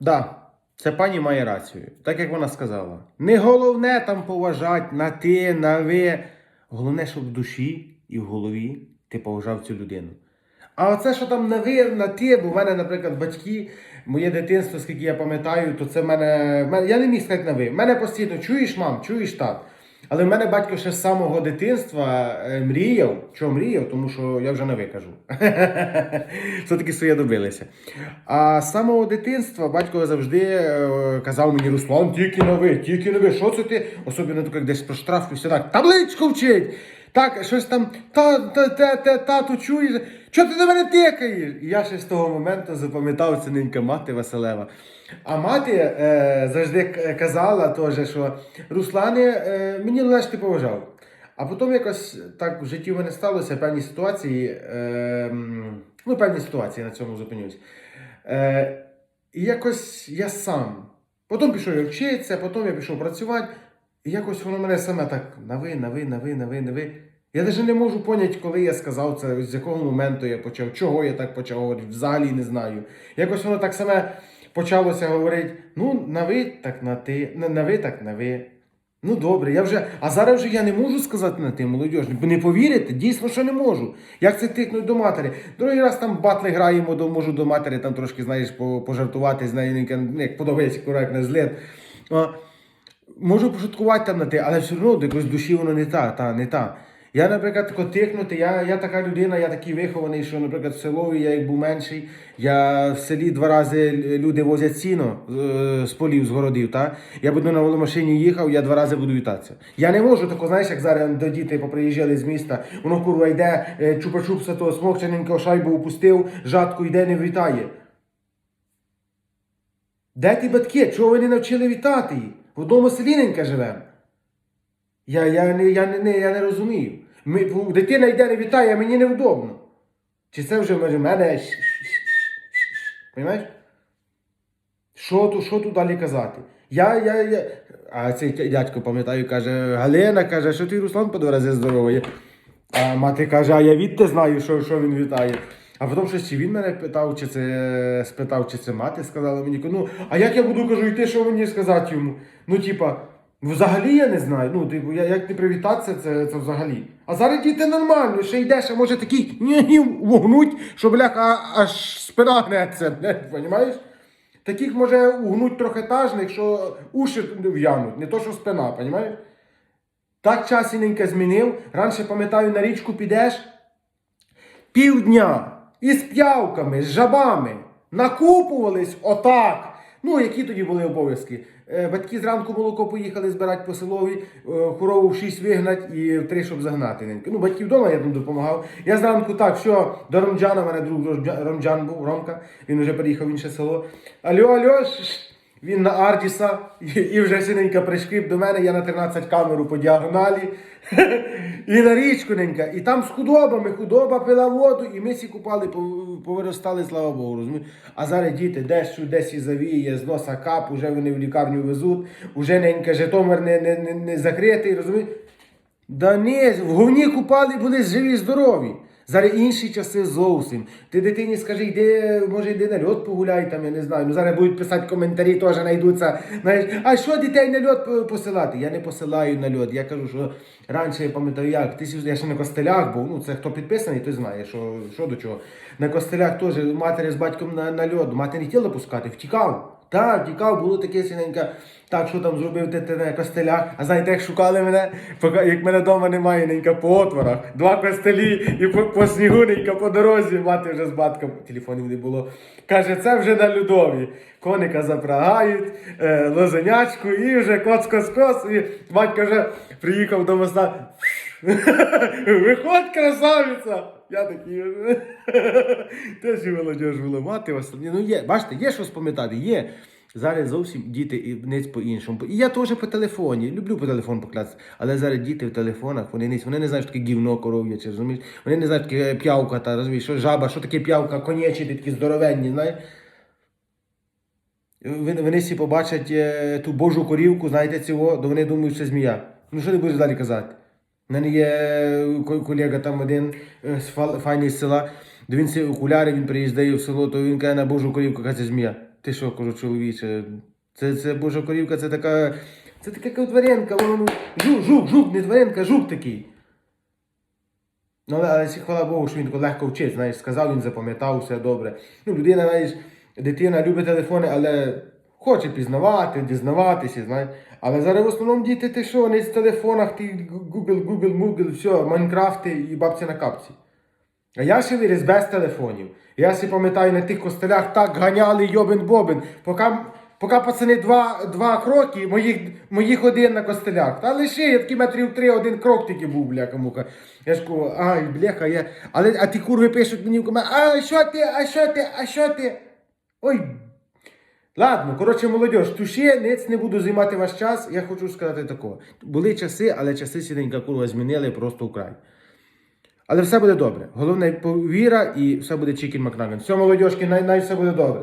Да, це пані має рацію. Так як вона сказала. Не головне там поважати на ти, на ви. Головне, щоб в душі і в голові ти поважав цю людину. А оце, що там на ви, на ти, бо в мене, наприклад, батьки, моє дитинство, скільки я пам'ятаю, то це в мене. Я не міг сказати на ви. В мене постійно чуєш, мам, чуєш тат. Але в мене батько ще з самого дитинства е, мріяв. Чого мріяв? Тому що я вже не викажу. Все-таки своє добилися. А з самого дитинства батько завжди е, казав мені, Руслан, тільки нови, ви, тільки нови, ви. Що це ти? Особливо так десь про штраф і все так. Табличку вчить! Так, щось там, та, та, та, та, тату чуєш, чого ти на мене тикаєш? І я ще з того моменту запам'ятав це ненька мати Василева. А мати е, завжди казала теж, що Руслане, е, мені лиш ти поважав. А потім якось так в житті в мене сталося певні ситуації, е, ну, певні ситуації на цьому зупинюсь. Е, і якось я сам. Потім пішов я вчитися, потім я пішов працювати, і якось воно мене саме так на ви, на ви, на ви, на ви, на. Я навіть не можу поняти, коли я сказав це, з якого моменту я почав, чого я так почав говорити, взагалі не знаю. Якось воно так саме почалося говорити: ну, на ви, так на ти, на, ви, так на ви. Ну добре, я вже. А зараз вже я не можу сказати на ти, молодіж. Не повірите, дійсно, що не можу. Як це тикнуть до матері? Другий раз там батли граємо, до, можу до матері там трошки, знаєш, пожартувати з нею, ну, як подобається коректно злет. Можу пошуткувати там на те, але все одно якось душі воно не та, та, не та. Я, наприклад, тако тикнути, я, я така людина, я такий вихований, що, наприклад, в селові я як був менший, я в селі два рази люди возять сіно е, з полів, з городів, та? я буду на веломашині їхав, я два рази буду вітатися. Я не можу тако, знаєш, як зараз до діти поприїжджали з міста, воно курва йде, е, чупа-чупса того смокчененького шайбу упустив, жатку йде, не вітає. Де ті батьки? Чого ви не навчили вітати їх? В одному селі ненька живемо. Я, я, не, я, не, я не розумію. Ми, дитина йде не вітає, мені невдобно. Чи це вже може мене? Понимаєш? Що тут, що тут далі казати? Я, я, я... А цей дядько, пам'ятаю, каже, Галина каже, що ти Руслан по два рази здоровий. А мати каже, а я відте знаю, що, що він вітає. А потім щось чи він мене питав, чи це спитав, чи це мати сказала мені. Ну, а як я буду кажу йти, що мені сказати йому? Ну, типа, взагалі я не знаю. Ну, типу, я, як не привітатися, це, це взагалі. А зараз діти нормально, ще йдеш, а може такий вогнуть, що бляха аж спина гнеться, понімаєш? Таких може угнуть трохи тажних, що уші в'януть, не то, що спина, понімаєш? Так часіненько змінив. Раніше, пам'ятаю, на річку підеш, півдня із п'явками, з жабами накупувались отак. Ну, які тоді були обов'язки? Е, Батьки зранку молоко поїхали збирати по селові, е, корову в шість вигнать і в три, щоб загнати. Ну, батьків вдома я там допомагав. Я зранку так, що до Ромджана, в мене друг Ромджа- Ромджан був, Ромка, він вже переїхав в інше село. Алло, алло, він на Ардіса і, вже синенька пришкріп до мене, я на 13 камеру по діагоналі. і на річку ненька. І там з худобами, худоба пила воду, і ми всі купали, повиростали, слава Богу. розумієш? А зараз діти десь десь і завіє, з носа кап, уже вони в лікарню везуть, уже ненька Житомир не, не, не, не закритий, розумієш? Да ні, в говні купали, були живі, здорові. Зараз інші часи зовсім. Ти дитині скажи, йди, може, йди на льот погуляй там, я не знаю. Ну зараз будуть писати коментарі, теж знайдуться. Знаєш, а що дітей на льот посилати? Я не посилаю на льот. Я кажу, що раніше я пам'ятаю, як ти я ще на костелях був. Ну це хто підписаний, той знає, що, що до чого. На костелях теж матері з батьком на, на льот. Мати не хотіла пускати, втікав. Так, тікав, було таке синенька. Так, що там зробив ти, костелях? А знаєте, як шукали мене, Поки- як мене вдома немає, ненька по отворах, два костелі і по, по снігу, ненька по дорозі, мати вже з батьком, телефонів не було. Каже, це вже на людові. Коника запрагають, е, лозенячку і вже коц-коц-коц. І батько вже приїхав до моста. Виходь, красавиця! Я такий. Теж і молодіж була мати. Ну є, бачите, є що спам'ятати, є. Зараз зовсім діти і ниць по-іншому. І я теж по телефоні, люблю по телефону покласти, але зараз діти в телефонах, вони не, вони не знають, що таке гівно коров'я, розумієш? Вони не знають, що таке п'явка, та розумієш, що жаба, що таке п'явка, конячі, такі здоровенні, знаєш. Вони, вони всі побачать е, ту божу корівку, знаєте цього, то вони думають, що це змія. Ну що ти будеш далі казати? У мене є ко- колега там один з фал- файний з села, де він ці окуляри, він приїздить в село, то він каже на божу корівку, каже, це змія. Ти що, кажу, чоловіче? Це, це божа корівка, це така. Це така тваринка, воно жук, жук, жук, не тваринка, жук такий. Але, але хвала Богу, що він тако легко вчить, знаєш, сказав, він запам'ятав, все добре. Ну, людина, знаєш, дитина любить телефони, але хоче пізнавати, дізнаватися, знаєш. Але зараз в основному діти ти що, вони з телефонах, ти Google, Google, Google, все, Майнкрафти і бабці на капці. А я ще виріс без телефонів. Я ще пам'ятаю, на тих костелях так ганяли йобен-бобен. Поки, поки пацани два, два кроки, моїх, моїх один на костелях. Та лише я такий метрів три, один крок тільки був, бляха мука. Я ж кажу, ай, бляха, я. Але а ті курви пишуть мені в коментарі, а що ти, а що ти, а що ти? Ой. Ладно, коротше, молодь, туші, ниць не буду займати ваш час. Я хочу сказати такого. Були часи, але часи сіденька курва змінили просто украй. Але все буде добре. Головне повіра і все буде чікін Макнаган. Все, молодіжки, най, най все буде добре.